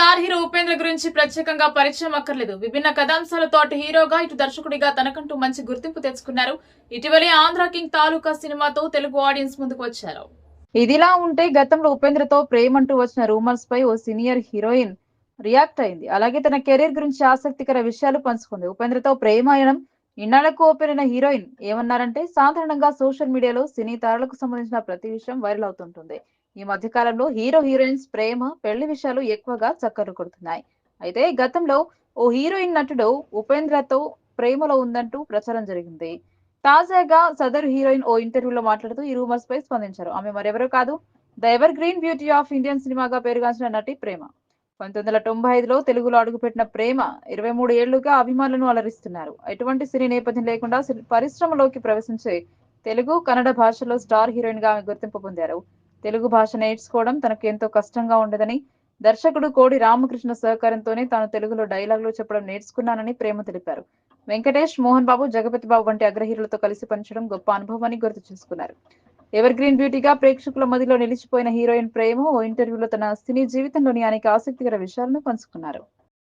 Star hero Upendra గురించి ప్రత్యేకంగా పరిచయం అక్కర్లేదు. విభిన్న కథాంశాలతో అటు హీరోగా ఇటు దర్శకుడిగా తనకంటూ మంచి గుర్తింపు తెచ్చుకున్నారు. ఇటీవలే ఆంధ్ర కింగ్ తాలూకా సినిమాతో తెలుగు ఆడియన్స్ ముందుకు వచ్చారు. ఇదిలా ఉంటే గతంలో ఉపేంద్రతో ప్రేమంటూ వచ్చిన రూమర్స్ పై ఓ సీనియర్ హీరోయిన్ రియాక్ట్ అయింది. అలాగే తన కెరీర్ గురించి ఆసక్తికర విషయాలు పంచుకుంది. ఉపేంద్రతో ప్రేమ అయనం ఇన్నాళ్ళకు ఓపెన్ అయిన హీరోయిన్ ఏమన్నారంటే సాధారణంగా సోషల్ మీడియాలో సినీ తారలకు సంబంధించిన ప్రతి విషయం వైరల్ అవుతుంటుంది. ఈ మధ్య కాలంలో హీరో హీరోయిన్స్ ప్రేమ పెళ్ళి విషయాలు ఎక్కువగా చక్కర్లు కొడుతున్నాయి. అయితే గతంలో ఓ హీరోయిన్ నటుడు ఉపేంద్రతో ప్రేమలో ఉందంటూ ప్రచారం జరిగింది. తాజాగా సదరు హీరోయిన్ ఓ ఇంటర్వ్యూలో మాట్లాడుతూ ఈ రూమర్స్ పై స్పందించారు. ఆమె మరెవరో కాదు the evergreen beauty of Indian సినిమాగా పేరుగాంచిన నటి ప్రేమ. పంతొమ్మిది వందల తొంభై ఐదులో తెలుగులో అడుగుపెట్టిన ప్రేమ ఇరవై మూడు ఏళ్ళుగా అభిమానులను అలరిస్తున్నారు. ఎటువంటి సినీ నేపథ్యం లేకుండా పరిశ్రమలోకి ప్రవేశించే తెలుగు కన్నడ భాషలో స్టార్ హీరోయిన్గా ఆమె గుర్తింపు పొందారు. తెలుగు భాష నేర్చుకోవడం తనకు ఎంతో కష్టంగా ఉండదని దర్శకుడు కోడి రామకృష్ణ సహకారంతోనే తాను తెలుగులో డైలాగులు చెప్పడం నేర్చుకున్నానని ప్రేమ తెలిపారు. వెంకటేష్ మోహన్ బాబు జగపతి బాబు వంటి అగ్రహీరులతో కలిసి పనిచడం గొప్ప అనుభవం అని గుర్తు చేసుకున్నారు. ఎవర్ గ్రీన్ బ్యూటీగా ప్రేక్షకుల మదిలో నిలిచిపోయిన హీరోయిన్ ప్రేమ ఓ ఇంటర్వ్యూలో తన సినీ జీవితంలోని అనేక ఆసక్తికర విషయాలను పంచుకున్నారు.